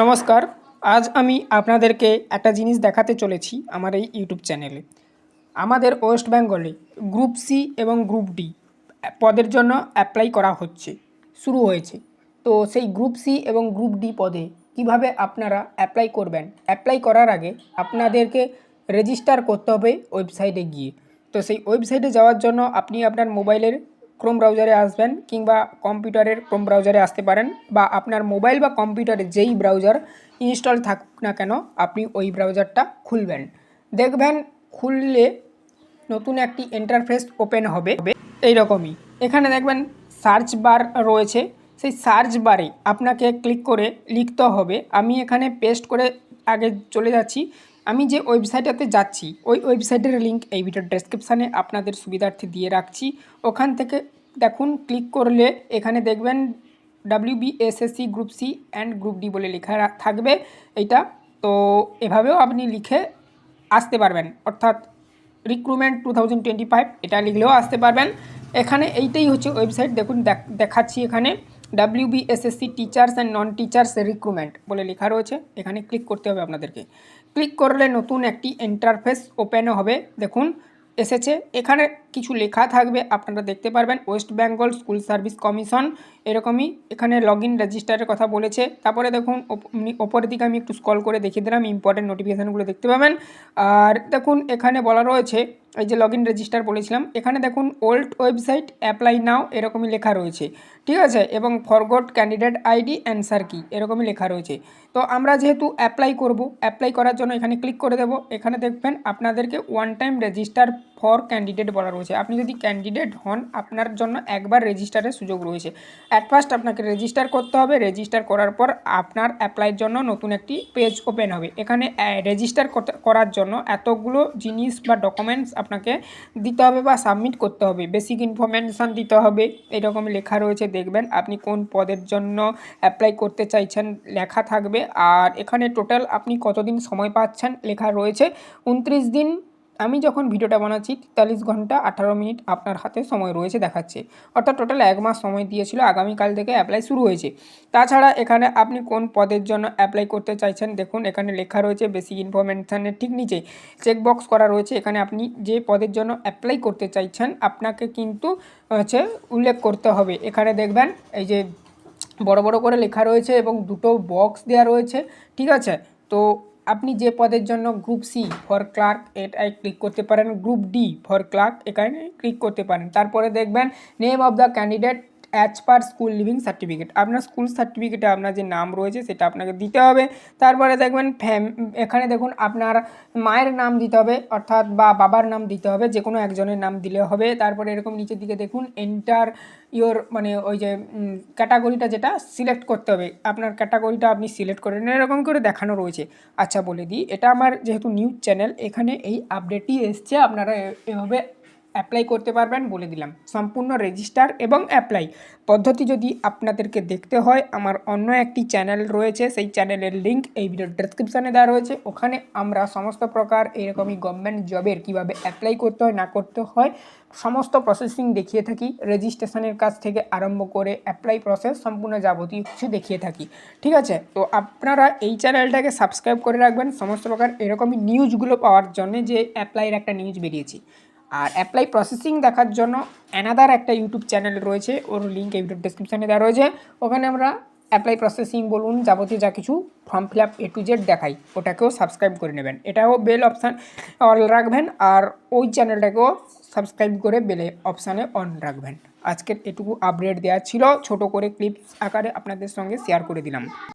নমস্কার, আজ আমি আপনাদেরকে একটা জিনিস দেখাতে চলেছি আমার এই ইউটিউব চ্যানেলে। আমাদের ওয়েস্ট বেঙ্গলে গ্রুপ সি এবং গ্রুপ ডি পদের জন্য অ্যাপ্লাই করা হচ্ছে, শুরু হয়েছে। তো সেই গ্রুপ সি এবং গ্রুপ ডি পদে কীভাবে আপনারা অ্যাপ্লাই করবেন? অ্যাপ্লাই করার আগে আপনাদেরকে রেজিস্টার করতে হবে ওয়েবসাইটে গিয়ে। তো সেই ওয়েবসাইটে যাওয়ার জন্য আপনি আপনার মোবাইলের ক্রোম ব্রাউজারে আসবেন কিংবা কম্পিউটারের ক্রোম ব্রাউজারে আসতে পারেন বা আপনার মোবাইল বা কম্পিউটারে যেই ব্রাউজার ইনস্টল থাকুক না কেন, আপনি ওই ব্রাউজারটা খুলবেন। দেখবেন খুললে নতুন একটি ইন্টারফেস ওপেন হবে। এই রকমই এখানে দেখবেন সার্চ বার রয়েছে। সেই সার্চ বারে আপনাকে ক্লিক করে লিখতে হবে। আমি এখানে পেস্ট করে আগে চলে যাচ্ছি। আমি যে ওয়েবসাইটটাতে যাচ্ছি, ওই ওয়েবসাইটের লিঙ্ক এই ভিডিওর ডেসক্রিপশানে আপনাদের সুবিধার্থে দিয়ে রাখছি। ওখান থেকে দেখুন ক্লিক করলে এখানে দেখবেন W BSSC group C and group D বলে লেখা থাকবে এইটা। তো এভাবেও আপনি লিখে আসতে পারবেন। অর্থাৎ recruitment two thousand twenty five এটা লিখলেও আসতে পারবেন। এখানে এইটাই হচ্ছে ওয়েবসাইট দেখুন, দেখ- দেখাচ্ছি এখানে। W BSSC teachers and non teachers recruitment বলে লেখা রয়েছে। এখানে ক্লিক করতে হবে আপনাদেরকে। ক্লিক করলে নতুন একটি ইন্টারফেস ওপেন হবে। দেখুন, এসেছে। এখানে কিছু লেখা থাকবে, আপনারা দেখতে পারবেন। West Bengal school service commission এরকমই এখানে লগ ইন রেজিস্টারের কথা বলেছে। তারপরে দেখুন ওপরের দিকে আমি একটু স্কল করে দেখিয়ে দিলাম ইম্পর্টেন্ট নোটিফিকেশানগুলো দেখতে পাবেন। আর দেখুন, এখানে বলা রয়েছে, এই যে লগ ইন রেজিস্টার বলেছিলাম, এখানে দেখুন ওল্ড ওয়েবসাইট অ্যাপ্লাই নাও এরকমই লেখা রয়েছে। ঠিক আছে? এবং ফরগট ক্যান্ডিডেট আইডি অ্যান্সার কি এরকমই লেখা রয়েছে। তো আমরা যেহেতু অ্যাপ্লাই করব অ্যাপ্লাই করার জন্য এখানে ক্লিক করে দেবো। এখানে দেখবেন, আপনাদেরকে one time register for candidate বলা রয়েছে। আপনি যদি ক্যান্ডিডেট হন, আপনার জন্য একবার রেজিস্টারের সুযোগ রয়েছে। অ্যাট ফার্স্ট আপনাকে রেজিস্টার করতে হবে। রেজিস্টার করার পর আপনার অ্যাপ্লাইয়ের জন্য নতুন একটি পেজ ওপেন হবে। এখানে রেজিস্টার করার জন্য এতগুলো জিনিস বা ডকুমেন্টস আপনাকে দিতে হবে বা সাবমিট করতে হবে। বেসিক ইনফরমেশান দিতে হবে। এরকম লেখা রয়েছে, দেখবেন। আপনি কোন পদের জন্য অ্যাপ্লাই করতে চাইছেন লেখা থাকবে। আর এখানে টোটাল আপনি কতদিন সময় পাচ্ছেন লেখা রয়েছে। উনত্রিশ দিন আমি যখন ভিডিওটা বানাচ্ছি তেতাল্লিশ ঘণ্টা আঠারো মিনিট আপনার হাতে সময় রয়েছে দেখাচ্ছে। অর্থাৎ টোটাল এক মাস সময় দিয়েছিল, আগামীকাল থেকে অ্যাপ্লাই শুরু হয়েছে। তাছাড়া এখানে আপনি কোন পদের জন্য অ্যাপ্লাই করতে চাইছেন দেখুন, এখানে লেখা রয়েছে বেসিক ইনফরমেশানের ঠিক নিচে। চেকবক্স করা রয়েছে, এখানে আপনি যে পদের জন্য অ্যাপ্লাই করতে চাইছেন আপনাকে কিন্তু হচ্ছে উল্লেখ করতে হবে। এখানে দেখবেন এই যে বড় বড় করে লেখা রয়েছে এবং দুটো বক্স দেওয়া রয়েছে, ঠিক আছে? তো আপনি যে পদের জন্য গ্রুপ সি ফর ক্লার্ক এটাই ক্লিক করতে পারেন গ্রুপ ডি ফর ক্লার্ক এখানে ক্লিক করতে পারেন। তারপরে দেখবেন name of the candidate as per school leaving certificate আপনার স্কুল সার্টিফিকেটে আপনার যে নাম রয়েছে, সেটা আপনাকে দিতে হবে। তারপরে দেখবেন ফ্যাম এখানে দেখুন আপনার মায়ের নাম দিতে হবে, অর্থাৎ বা বাবার নাম দিতে হবে যে কোনো একজনের নাম দিলে হবে। তারপরে এরকম নিচের দিকে দেখুন এন্টার ইওর মানে ওই যে ক্যাটাগরিটা যেটা সিলেক্ট করতে হবে। আপনার ক্যাটাগরিটা আপনি সিলেক্ট করে নেন, এরকম করে দেখানো রয়েছে। আচ্ছা বলে দিই, এটা আমার যেহেতু নিউজ চ্যানেল এখানে এই আপডেটই এসছে, আপনারা এভাবে অ্যাপ্লাই করতে পারবেন বলে দিলাম। সম্পূর্ণ রেজিস্টার এবং অ্যাপ্লাই পদ্ধতি যদি আপনাদেরকে দেখতে হয়, আমার অন্য একটি চ্যানেল রয়েছে, সেই চ্যানেলের লিঙ্ক এই ভিডিওর ডেসক্রিপশানে দেওয়া রয়েছে। ওখানে আমরা সমস্ত প্রকার এরকমই গভর্নমেন্ট জবের কীভাবে অ্যাপ্লাই করতে হয়, না করতে হয়, সমস্ত প্রসেসিং দেখিয়ে থাকি রেজিস্ট্রেশনের কাজ থেকে আরম্ভ করে অ্যাপ্লাই প্রসেস সম্পূর্ণ যাবতীয় কিছু দেখিয়ে থাকি। ঠিক আছে? তো আপনারা এই চ্যানেলটাকে সাবস্ক্রাইব করে রাখবেন। সমস্ত প্রকার এরকমই নিউজগুলো পাওয়ার জন্য যে অ্যাপ্লাইয়ের একটা নিউজ বেরিয়েছে। আর অ্যাপ্লাই প্রসেসিং দেখার জন্য অ্যানাদার একটা ইউটিউব চ্যানেল রয়েছে, ওর লিঙ্ক ভিডিও ডিসক্রিপশানে দেওয়া রয়েছে। ওখানে আমরা অ্যাপ্লাই প্রসেসিং বলুন, যাবতীয় যা কিছু form fill up A to Z দেখাই, ওটাকেও সাবস্ক্রাইব করে নেবেন। এটাও বেল অপশান অল রাখবেন আর ওই চ্যানেলটাকেও সাবস্ক্রাইব করে বেলে অপশানে অন রাখবেন। আজকের এটুকু আপডেট দেওয়া ছিল, ছোট করে ক্লিপস আকারে আপনাদের সঙ্গে শেয়ার করে দিলাম।